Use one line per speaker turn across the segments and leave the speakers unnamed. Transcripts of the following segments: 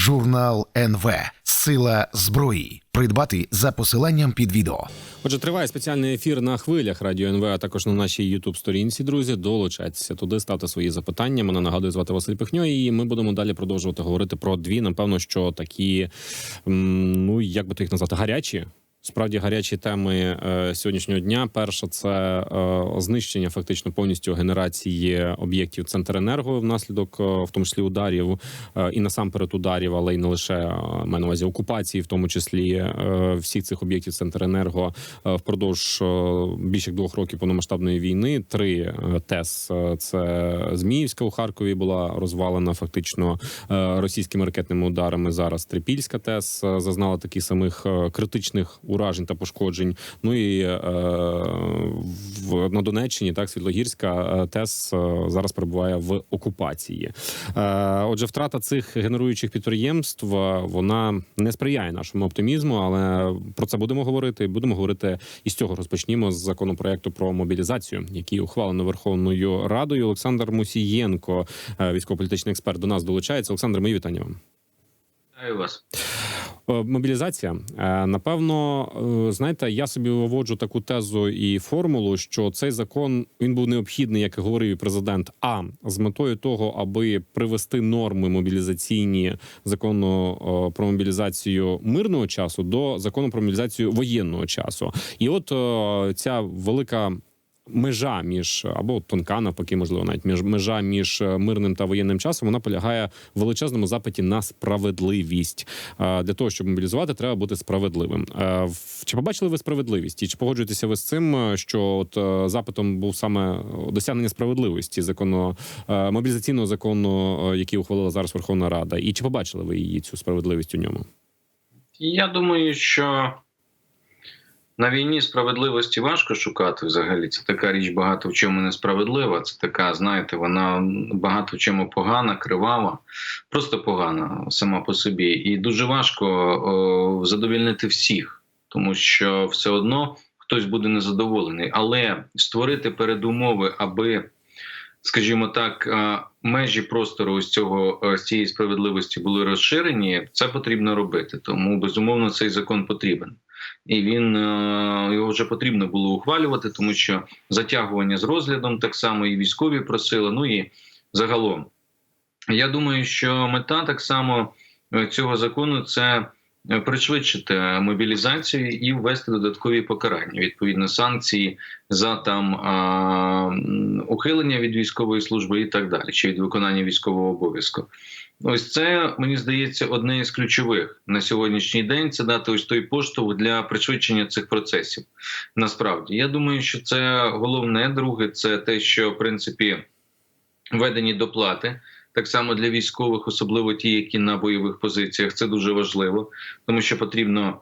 Журнал НВ Сила зброї. Придбати за посиланням під відео.
Отже, триває спеціальний ефір на хвилях радіо НВ, а також на нашій Ютуб сторінці. Друзі, долучайтеся туди, ставте свої запитання. Мене нагадує звати Василь Пихньо, і ми будемо далі продовжувати говорити про дві. Напевно, що такі ну як би то їх назвати, гарячі. Справді гарячі теми е, сьогоднішнього дня. Перша це е, знищення фактично повністю генерації об'єктів Центренерго внаслідок, е, в тому числі ударів е, і насамперед ударів, але й не лише е, маю на увазі окупації, в тому числі е, всіх цих об'єктів Центренерго е, впродовж е, більше як двох років повномасштабної війни. Три е, ТЕС е, це Зміївська у Харкові була розвалена фактично е, російськими ракетними ударами. Зараз Трипільська ТЕС е, зазнала таких самих е, критичних уражень та пошкоджень. Ну і е, в на Донеччині так Світлогірська е, ТЕС е, зараз перебуває в окупації. Е, Отже, втрата цих генеруючих підприємств е, вона не сприяє нашому оптимізму, але про це будемо говорити. Будемо говорити і з цього розпочнімо з законопроекту про мобілізацію, який ухвалено Верховною Радою. Олександр Мусієнко, військово-політичний експерт, до нас долучається. Олександр, мої вітання вам.
Вітаю вас.
Е, Мобілізація. Е, Напевно, е, знаєте, я собі виводжу таку тезу і формулу, що цей закон він був необхідний, як і говорив президент. А з метою того, аби привести норми мобілізаційні закону про мобілізацію мирного часу до закону про мобілізацію воєнного часу. І от ця велика. Межа між або тонка, навпаки, можливо, навіть між межа між е, мирним та воєнним часом вона полягає в величезному запиті на справедливість. Е, Для того щоб мобілізувати, треба бути справедливим. Е, Чи побачили ви справедливість? І чи погоджуєтеся ви з цим, що от запитом був саме досягнення справедливості закону мобілізаційного закону, який ухвалила зараз Верховна Рада? І чи побачили ви її цю справедливість у ньому?
Я думаю, що на війні справедливості важко шукати взагалі. Це така річ багато в чому несправедлива. Це така, знаєте, вона багато в чому погана, кривава, просто погана сама по собі. І дуже важко о, задовільнити всіх, тому що все одно хтось буде незадоволений. Але створити передумови, аби скажімо так, е, межі простору ось цього е, з цієї справедливості були розширені, це потрібно робити. Тому безумовно цей закон потрібен. І він е, його вже потрібно було ухвалювати, тому що затягування з розглядом так само і військові просили. Ну і загалом, я думаю, що мета так само е, цього закону це пришвидшити мобілізацію і ввести додаткові покарання, відповідно санкції за там а, ухилення від військової служби і так далі, чи від виконання військового обов'язку. Ось це мені здається одне із ключових на сьогоднішній день. Це дати ось той поштовх для пришвидшення цих процесів. Насправді, я думаю, що це головне. Друге, це те, що в принципі введені доплати. Так само для військових, особливо ті, які на бойових позиціях, це дуже важливо, тому що потрібно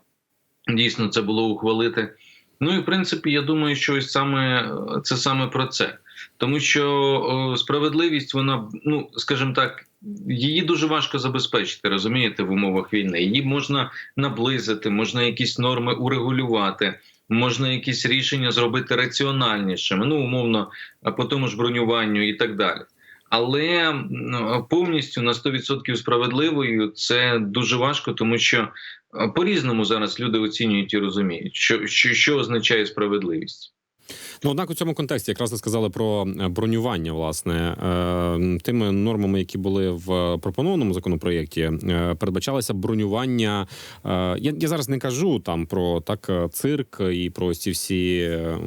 дійсно це було ухвалити. Ну і в принципі, я думаю, що ось саме це саме про це, тому що справедливість, вона ну скажімо так, її дуже важко забезпечити, розумієте, в умовах війни. Її можна наблизити, можна якісь норми урегулювати. Можна якісь рішення зробити раціональнішими, ну умовно, а по тому ж бронюванню і так далі. Але повністю на 100% справедливою це дуже важко, тому що е, по-різному зараз люди оцінюють і розуміють, що, що, що означає справедливість.
Ну, однак у цьому контексті якраз ви сказали про е, бронювання, власне, Е, тими нормами, які були в пропонованому законопроєкті, е, передбачалося бронювання. е, Я, я зараз не кажу там про так е, цирк і про ці всі е,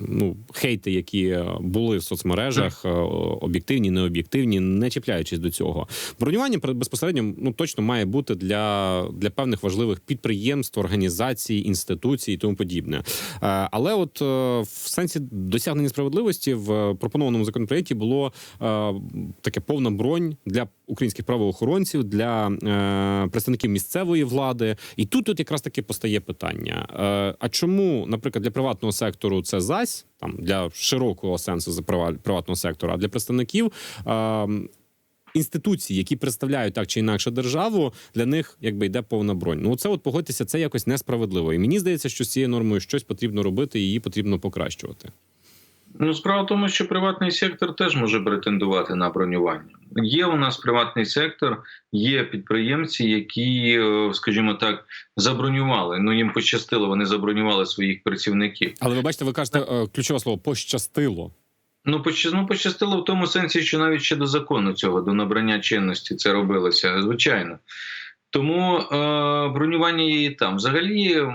ну хейти, які були в соцмережах, е, об'єктивні, необ'єктивні, не чіпляючись до цього. Бронювання безпосередньо ну точно має бути для, для певних важливих підприємств, організацій, інституцій і тому подібне. Е, Але от е, в сенсі досягнення справедливості в пропонованому законопроєкті було е, таке повна бронь для українських правоохоронців, для е, представників місцевої влади. І тут от якраз таки постає питання: е, а чому, наприклад, для приватного сектору це зась там для широкого сенсу за приватного сектора, а для представників. Інституції, які представляють так чи інакше державу, для них якби йде повна бронь. Ну це от погодьтеся, це якось несправедливо. І мені здається, що з цією нормою щось потрібно робити, і її потрібно покращувати.
Ну, справа в тому, що приватний сектор теж може претендувати на бронювання. Є у нас приватний сектор, є підприємці, які, е, скажімо так, забронювали. Ну їм пощастило, вони забронювали своїх працівників.
Але ви бачите, ви кажете е, ключове слово пощастило.
Ну, ну, пощастило в тому сенсі, що навіть ще до закону цього, до набрання чинності, це робилося, звичайно. Тому е, бронювання і там. Взагалі,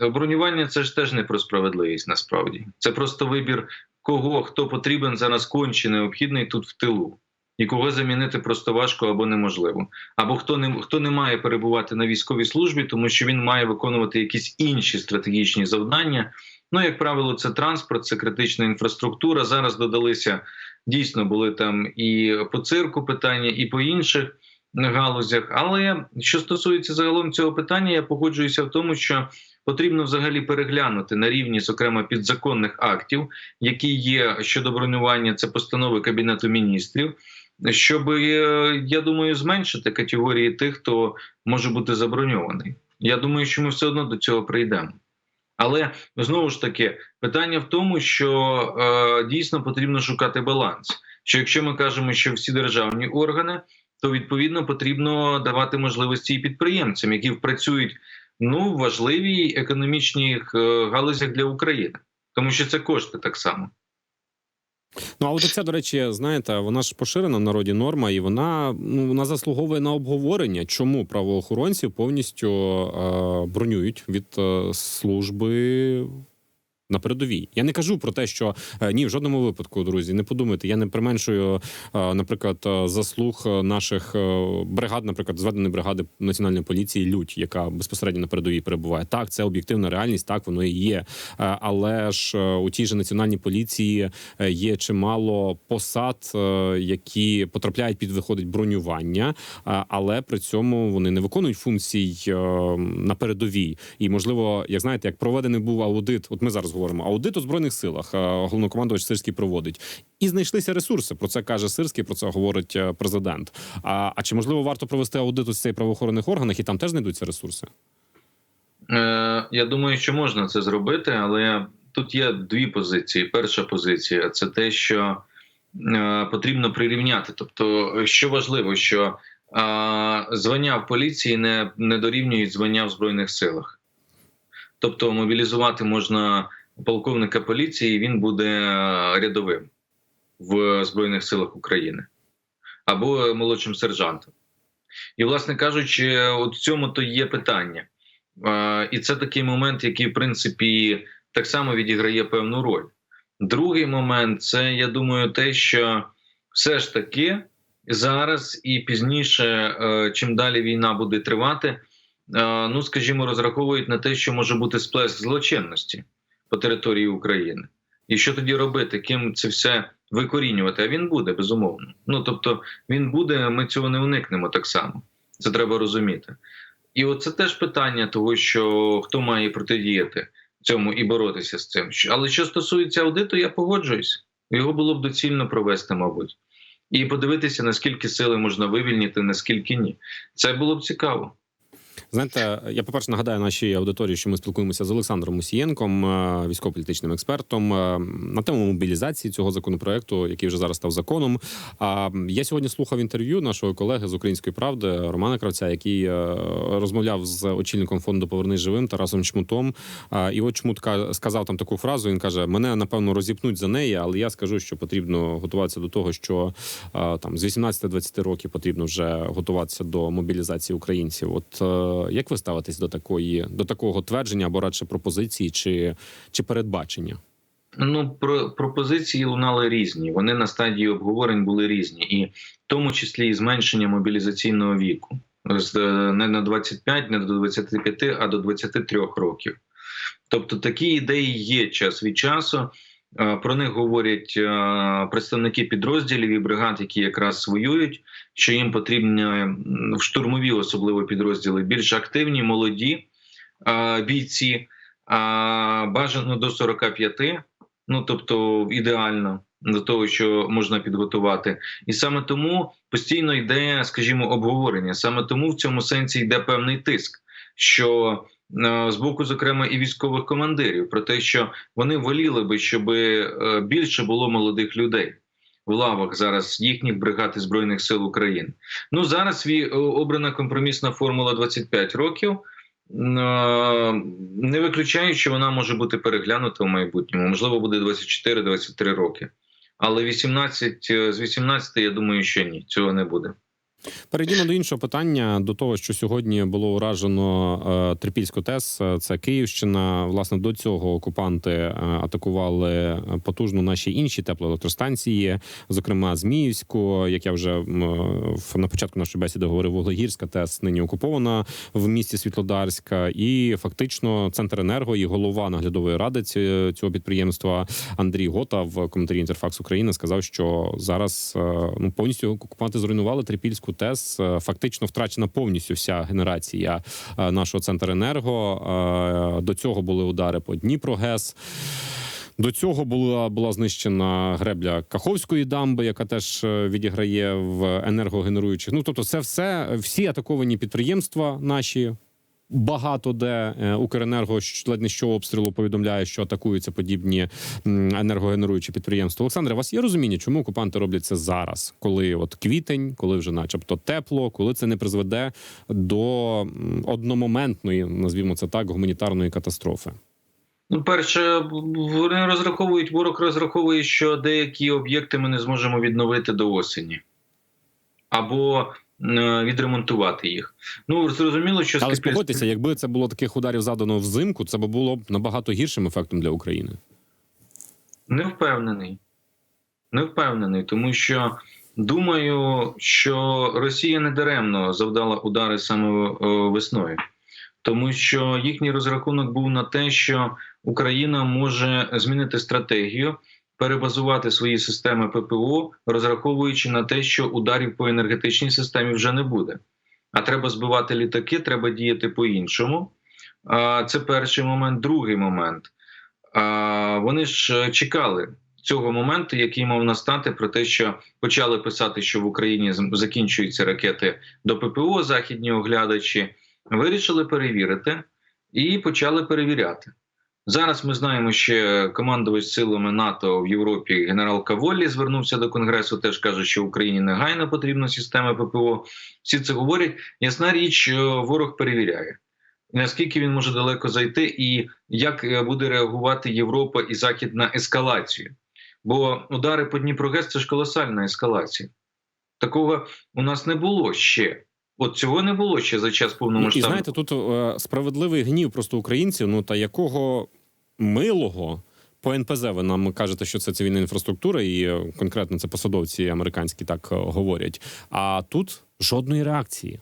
бронювання це ж теж не про справедливість насправді. Це просто вибір, кого хто потрібен зараз конче необхідний тут в тилу. І кого замінити просто важко або неможливо. Або хто не хто не має перебувати на військовій службі, тому що він має виконувати якісь інші стратегічні завдання. Ну, як правило, це транспорт, це критична інфраструктура. Зараз додалися дійсно були там і по цирку питання, і по інших галузях. Але що стосується загалом цього питання, я погоджуюся в тому, що потрібно взагалі переглянути на рівні, зокрема, підзаконних актів, які є щодо бронювання, це постанови Кабінету міністрів. Щоб е, я думаю, зменшити категорії тих, хто може бути заброньований. Я думаю, що ми все одно до цього прийдемо. Але знову ж таки, питання в тому, що е, дійсно потрібно шукати баланс. Що якщо ми кажемо, що всі державні органи, то відповідно потрібно давати можливості і підприємцям, які працюють ну в важливій економічній е, галузях для України, тому що це кошти так само.
Ну а от ця, до речі, знаєте, вона ж поширена в народі норма, і вона ну вона заслуговує на обговорення, чому правоохоронців повністю е, бронюють від е, служби. На передовій я не кажу про те, що е, ні, в жодному випадку, друзі, не подумайте. Я не применшую, е, наприклад, е, заслуг наших бригад, наприклад, зведеної бригади національної поліції Лють, яка безпосередньо на передовій перебуває. Так, це об'єктивна реальність, так воно і є. Але ж у тій же національній поліції є чимало посад, які потрапляють під виходить бронювання, але при цьому вони не виконують функцій на передовій. І можливо, як знаєте, як проведений був аудит, от ми зараз говоримо, аудит у збройних силах. е, Головнокомандувач Сирський проводить, і знайшлися ресурси. Про це каже Сирський, про це говорить е, президент. А, а чи можливо варто провести аудит у цих правоохоронних органах, і там теж знайдуться ресурси?
Е, я думаю, що можна це зробити, але тут є дві позиції. Перша позиція це те, що е, потрібно прирівняти. Тобто, що важливо, що е, звання в поліції не, не дорівнюють звання в збройних силах. Тобто, мобілізувати можна полковника поліції, він буде е, рядовим в Збройних силах України або молодшим сержантом. І, власне кажучи, от в цьому то є питання. Е, І це такий момент, який, в принципі, так само відіграє певну роль. Другий момент це, я думаю, те, що все ж таки зараз і пізніше, е, чим далі війна буде тривати, ну скажімо, розраховують на те, що може бути сплеск злочинності по території України. І що тоді робити? Ким це все викорінювати? А він буде безумовно. Ну тобто, він буде, ми цього не уникнемо так само. Це треба розуміти. І оце теж питання того, що хто має протидіяти цьому і боротися з цим. Але що стосується аудиту, я погоджуюсь. Його було б доцільно провести, мабуть, і подивитися, наскільки сили можна вивільнити, наскільки ні. Це було б цікаво.
Знаєте, я по перше нагадаю нашій аудиторії, що ми спілкуємося з Олександром Мусієнком, е, військово-політичним експертом, е, на тему мобілізації цього законопроекту, який вже зараз став законом. А я сьогодні слухав інтерв'ю нашого колеги з Української правди Романа Кравця, який е, розмовляв з очільником фонду Повернись живим Тарасом Чмутом. І от Чмут сказав там таку фразу. Він каже: мене напевно розіпнуть за неї, але я скажу, що потрібно готуватися до того, що там з 18-20 років потрібно вже готуватися до мобілізації українців. От як ви ставитесь до такої до такого твердження або радше пропозиції чи, чи передбачення?
Ну, про пропозиції лунали різні. Вони на стадії обговорень були різні, і в тому числі і зменшення мобілізаційного віку з е, не на 25, не до 25, а до 23 років. Тобто такі ідеї є час від часу. Е, Про них говорять е, представники підрозділів і бригад, які якраз воюють, що їм потрібні в штурмові, особливо підрозділи, більш активні, молоді е, бійці, бажано до 45, ну тобто ідеально до того, що можна підготувати, і саме тому постійно йде, скажімо, обговорення. Саме тому в цьому сенсі йде певний тиск, що з боку, зокрема, і військових командирів про те, що вони воліли би, щоб е, більше було молодих людей в лавах зараз їхніх бригад і збройних сил України. Ну зараз е, обрана компромісна формула 25 років. Е, Не виключаю, що вона може бути переглянута в майбутньому. Можливо, буде 24-23 роки. Але 18, е, з 18, я думаю, що ні, цього не буде.
Перейдімо до іншого питання до того, що сьогодні було уражено е, Трипільську ТЕС. е, Це Київщина. Власне до цього окупанти е, атакували потужно наші інші теплоелектростанції, зокрема Зміївську, як я вже на початку нашої бесіди говорив, Вуглегірська ТЕС нині окупована в місті Світлодарська, і фактично центр енерго і голова наглядової ради цього підприємства Андрій Гота в коментарі Інтерфакс України сказав, що зараз ну повністю окупанти зруйнували Трипільську ТЕС. Е, Фактично втрачена повністю вся генерація е, нашого центру енерго. Е, До цього були удари по Дніпрогес. До цього була була знищена гребля Каховської дамби, яка теж відіграє в енергогенеруючих. Ну тобто, це все всі атаковані підприємства наші. Багато де е, Укренерго ледь не що обстрілу повідомляє, що атакуються подібні енергогенеруючі підприємства. Олександре, у вас є розуміння, чому окупанти роблять це зараз, коли от квітень, коли вже, начебто, тепло, коли це не призведе до одномоментної, назвімо це так, гуманітарної катастрофи?
Ну, перше, вони розраховують, ворог розраховує, що деякі об'єкти ми не зможемо відновити до осені. Або відремонтувати їх. Ну, зрозуміло, що
Але спогодьтеся, якби це було таких ударів задано взимку, це б було б набагато гіршим ефектом для України.
Не впевнений. Не впевнений, тому що думаю, що Росія не даремно завдала удари саме е, весною, тому що їхній розрахунок був на те, що Україна може змінити стратегію, перебазувати свої системи ППО, розраховуючи на те, що ударів по енергетичній системі вже не буде. А треба збивати літаки, треба діяти по-іншому. Це перший момент. Другий момент. Вони ж е, чекали цього моменту, який мав настати, про те, що почали писати, що в Україні закінчуються ракети до ППО, західні оглядачі вирішили перевірити і почали перевіряти. Зараз ми знаємо, що командувач силами НАТО в Європі генерал Каволі звернувся до Конгресу. Теж каже, що Україні негайно потрібна система ППО. Всі це говорять. Ясна річ, що ворог перевіряє наскільки він може далеко зайти, і як е, буде реагувати Європа і Захід на ескалацію. Бо удари по Дніпрогес це ж колосальна ескалація. Такого у нас не було ще. От цього не було ще за час
Ну, і знаєте, тут е, справедливий гнів просто українців. Ну та якого милого по НПЗ ви нам кажете, що це цивільна інфраструктура, і е, конкретно це посадовці американські так е, говорять. А тут жодної реакції.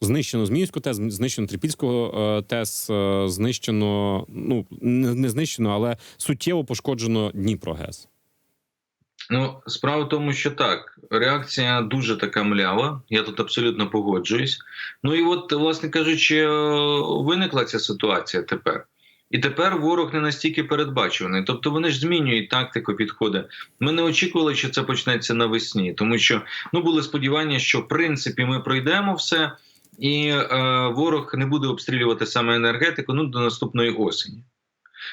Знищено Зміївську ТЕС, знищено Трипільського е, ТЕС, знищено, ну не знищено, але суттєво пошкоджено Дніпрогес.
Ну, справа в тому, що так, реакція дуже така млява. Я тут абсолютно погоджуюсь. Ну і от, власне кажучи, виникла ця ситуація тепер. І тепер ворог не настільки передбачуваний. Тобто вони ж змінюють тактику, підходи. Ми не очікували, що це почнеться навесні, тому що ну були сподівання, що в принципі ми пройдемо все, і е, ворог не буде обстрілювати саме енергетику ну, до наступної осені.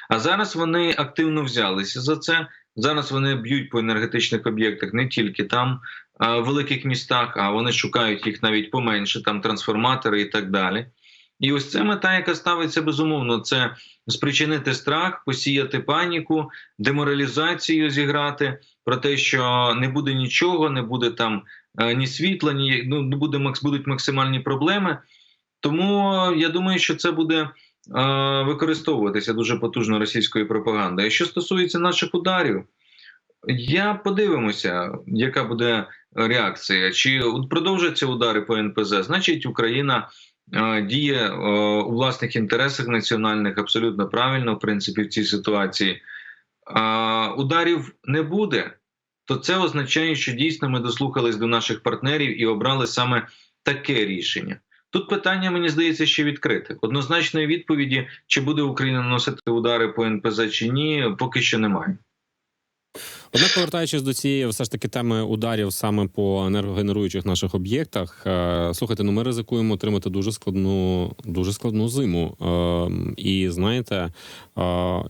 А зараз вони активно взялися за це. Зараз вони б'ють по енергетичних об'єктах не тільки там, а, в великих містах, а вони шукають їх навіть поменше, там трансформатори і так далі. І ось це мета, яка ставиться безумовно, це спричинити страх, посіяти паніку, деморалізацію зіграти про те, що не буде нічого, не буде там е, ні світла, ні ну буде будуть максимальні проблеми. Тому е, я думаю, що це буде е, використовуватися дуже потужно російською пропагандою. Що стосується наших ударів, я подивимося, яка буде реакція. Чи продовжаться удари по НПЗ? Значить, Україна діє е, у власних інтересах національних абсолютно правильно, в принципі, в цій ситуації. Ударів не буде, то це означає, що дійсно ми дослухались до наших партнерів і обрали саме таке рішення. Тут питання, мені здається, ще відкрите. Однозначної відповіді, чи буде Україна наносити удари по НПЗ чи ні, поки що немає.
Однак, повертаючись до цієї все ж таки теми ударів саме по енергогенеруючих наших об'єктах, е, слухайте, ну ми ризикуємо отримати дуже складну, дуже складну зиму. Е, І знаєте, е,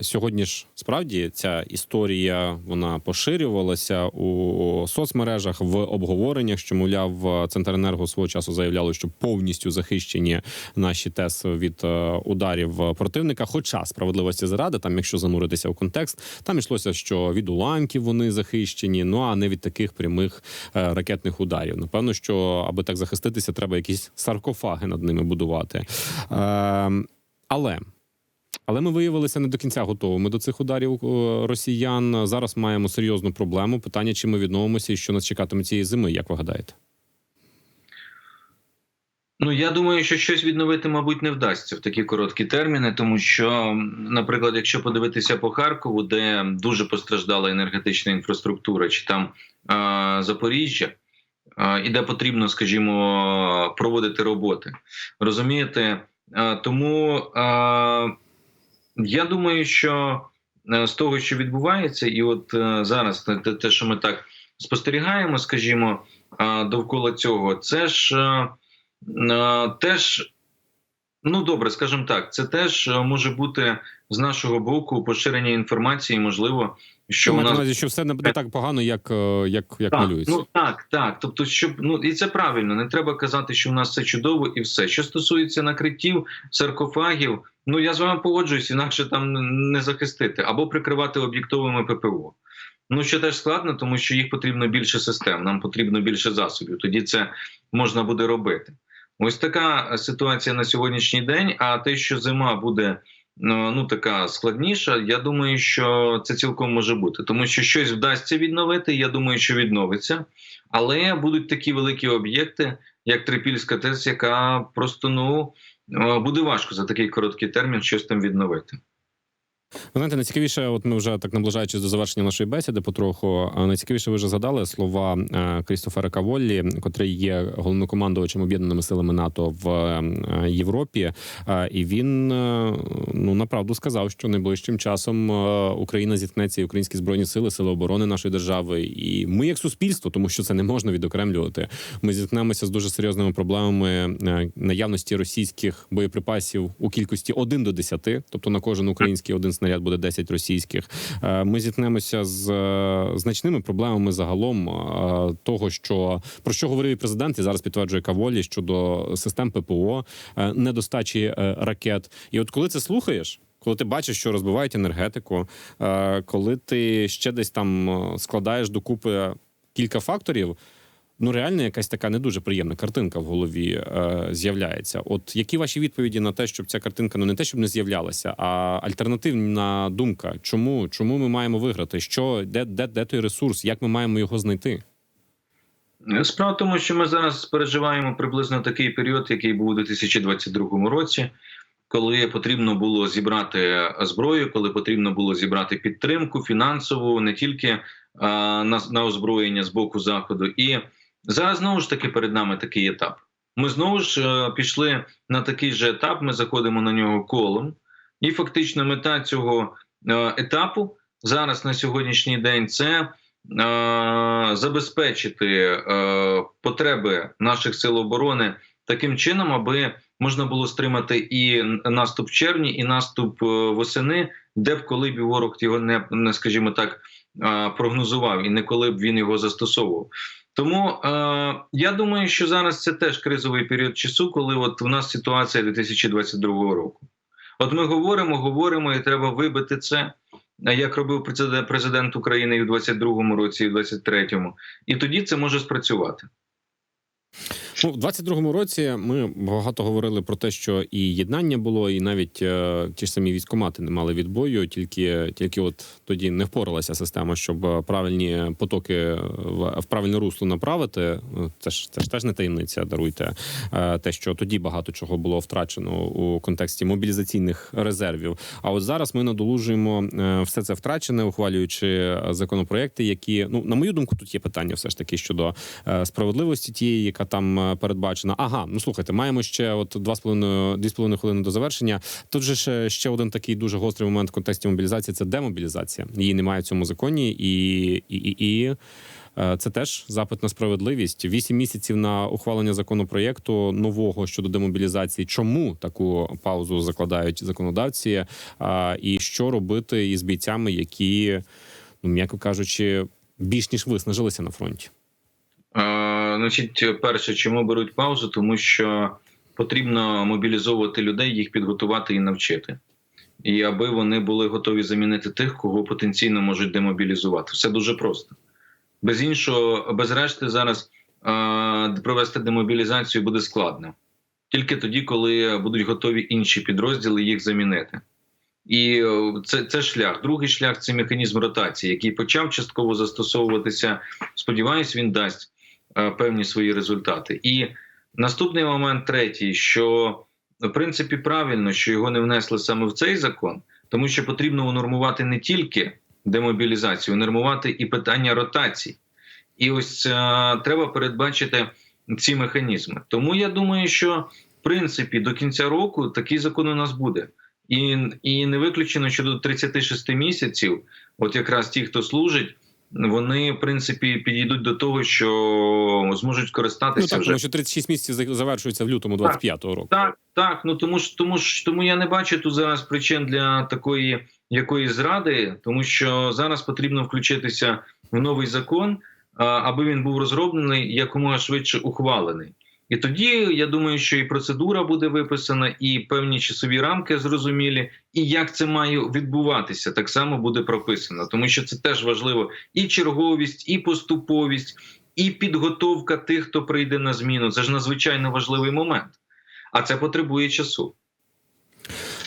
сьогодні ж справді ця історія вона поширювалася у соцмережах в обговореннях, що мовляв, Центренерго свого часу заявляло, що повністю захищені наші ТЕС від е, ударів противника. Хоча справедливості заради, там, якщо зануритися в контекст, там йшлося, що від уламків вони захищені, ну а не від таких прямих е, ракетних ударів. Напевно, що аби так захиститися, треба якісь саркофаги над ними будувати. Е, але. Але ми виявилися не до кінця готовими до цих ударів е, росіян. Зараз маємо серйозну проблему. Питання, чи ми відновимося і що нас чекатиме цієї зими, як ви гадаєте?
Ну, я думаю, що щось відновити, мабуть, не вдасться в такі короткі терміни, тому що, наприклад, якщо подивитися по Харкову, де дуже постраждала енергетична інфраструктура, чи там е, Запоріжжя, е, і де потрібно, скажімо, проводити роботи. Розумієте? Е, тому е, я думаю, що е, з того, що відбувається, і от е, зараз те- те, що ми так спостерігаємо, скажімо, е, довкола цього, це ж. Е, теж, ну добре, скажімо так, це теж е, може бути з нашого боку поширення інформації, можливо, що у нас
увазі, що все не не так погано, як, е, як, як
так,
малюється.
ну так, так. Тобто, щоб ну і це правильно, не треба казати, що у нас все чудово і все. Що стосується накриттів, саркофагів, ну я з вами погоджуюсь, інакше там не захистити або прикривати об'єктовими ППО. Ну що теж складно, тому що їх потрібно більше систем, нам потрібно більше засобів. Тоді це можна буде робити. Ось така ситуація на сьогоднішній день. А те, що зима буде ну, ну така складніша, я думаю, що це цілком може бути, тому що щось вдасться відновити. Я думаю, що відновиться, але будуть такі великі об'єкти, як Трипільська ТЕС, яка просто ну е, буде важко за такий короткий термін щось там відновити.
Знаєте, найцікавіше, от ми вже так наближаючись до завершення нашої бесіди, потроху найцікавіше, ви вже згадали слова е, Крістофера Каволлі, котрий є головнокомандувачем об'єднаними силами НАТО в е, Європі. Е, І він ну направду сказав, що найближчим часом Україна зіткнеться і українські збройні сили, сили оборони нашої держави, і ми, як суспільство, тому що це не можна відокремлювати. Ми зіткнемося з дуже серйозними проблемами наявності російських боєприпасів у кількості 1 до 10, тобто на кожен український один снаряд буде 10 російських. Е, Ми зіткнемося з е, значними проблемами загалом е, того, що про що говорив і президент, і зараз підтверджує Каволі щодо систем ППО, недостачі ракет. І от коли це слухаєш. Коли ти бачиш, що розбивають енергетику, коли ти ще десь там складаєш докупи кілька факторів, ну реально якась така не дуже приємна картинка в голові е, з'являється. От які ваші відповіді на те, щоб ця картинка ну не те, щоб не з'являлася, а альтернативна думка, чому, чому ми маємо виграти? Що де, де, де той ресурс? Як ми маємо його знайти?
Справа в тому, що ми зараз переживаємо приблизно такий період, який був у 2022 році, коли потрібно було зібрати зброю, коли потрібно було зібрати підтримку фінансову, не тільки а, на, на озброєння з боку заходу. І зараз знову ж таки перед нами такий етап. Ми знову ж е, пішли на такий же етап. Ми заходимо на нього колом, і фактично мета цього е, етапу зараз на сьогоднішній день це е, забезпечити потреби наших сил оборони таким чином, аби можна було стримати і наступ червні, і наступ восени, де б коли б ворог його не, скажімо так, прогнозував, і не коли б він його застосовував. Тому е, я думаю, що зараз це теж кризовий період часу, коли от у нас ситуація 2022 року. От ми говоримо, говоримо, і треба вибити це, е, як робив президент, президент України і в 22-му році, і в 23-му. І тоді це може спрацювати.
Ну, в 22-му році ми багато говорили про те, що і єднання було, і навіть е, ті ж самі військомати не мали відбою, тільки тільки от тоді не впоралася система, щоб е, правильні потоки в, в правильне русло направити. Е, Це ж це ж теж не таємниця. Даруйте е, те, що тоді багато чого було втрачено у контексті мобілізаційних резервів. А от зараз ми надолужуємо е, все це втрачене, ухвалюючи законопроекти, які ну на мою думку, тут є питання, все ж таки щодо е, справедливості тієї, яка там е, передбачена. Ага, ну слухайте, маємо ще от два з половиною дві з половиною хвилини до завершення. Тут же ще, ще один такий дуже гострий момент в контексті мобілізації це демобілізація. Її немає в цьому законі, і, і, і, і е, це теж запит на справедливість. Вісім місяців на ухвалення законопроєкту нового щодо демобілізації. Чому таку паузу закладають законодавці? А, і що робити із бійцями, які, ну м'яко кажучи, більш ніж виснажилися на фронті?
Е, значить, перше, чому беруть паузу? Тому що потрібно мобілізовувати людей, їх підготувати і навчити. І аби вони були готові замінити тих, кого потенційно можуть демобілізувати. Все дуже просто. Без іншого, без решти зараз е, провести демобілізацію буде складно. Тільки тоді, коли будуть готові інші підрозділи їх замінити. І е, це, це шлях. Другий шлях це механізм ротації, який почав частково застосовуватися. Сподіваюсь, він дасть е, певні свої результати. І наступний момент, третій, що в принципі правильно, що його не внесли саме в цей закон, тому що потрібно унормувати не тільки демобілізацію, унормувати і питання ротації. І ось е, треба передбачити ці механізми. Тому я думаю, що в принципі до кінця року такий закон у нас буде. І, і не виключено, що до 36 місяців, от якраз ті, хто служить, вони в принципі підійдуть до того, що зможуть
Ну так,
вже
тому що 36 місяців завершується в лютому 25-го року.
так, так. Ну тому ж тому ж тому я не бачу тут зараз причин для такої якоїсь зради, тому що зараз потрібно включитися в новий закон, аби він був розроблений якомога швидше ухвалений. І тоді я думаю, що і процедура буде виписана, і певні часові рамки зрозумілі, і як це має відбуватися, так само буде прописано, тому що це теж важливо і черговість, і поступовість, і підготовка тих, хто прийде на зміну. Це ж надзвичайно важливий момент а це потребує часу.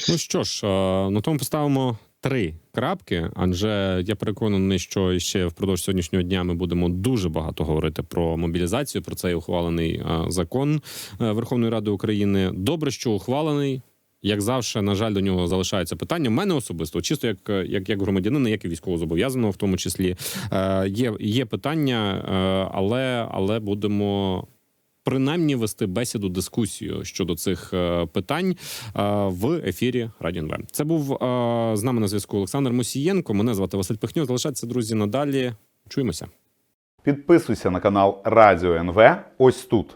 Ну що ж, е, на тому поставимо три крапки. Адже я переконаний, що ще впродовж сьогоднішнього дня ми будемо дуже багато говорити про мобілізацію. Про цей ухвалений е, закон е, Верховної Ради України. Добре, що ухвалений. Як завжди, на жаль, до нього залишається питання. У мене особисто, чисто як, як, як громадянина, як і військовозобов'язаного, в тому числі е, є, є питання, е, але, але будемо принаймні вести бесіду, дискусію щодо цих е, питань е, в ефірі Радіо НВ. Це був е, з нами на зв'язку Олександр Мосієнко. Мене звати Василь Пихньо. Залишайтеся, друзі, надалі. Чуємося.
Підписуйся на канал Радіо НВ ось тут.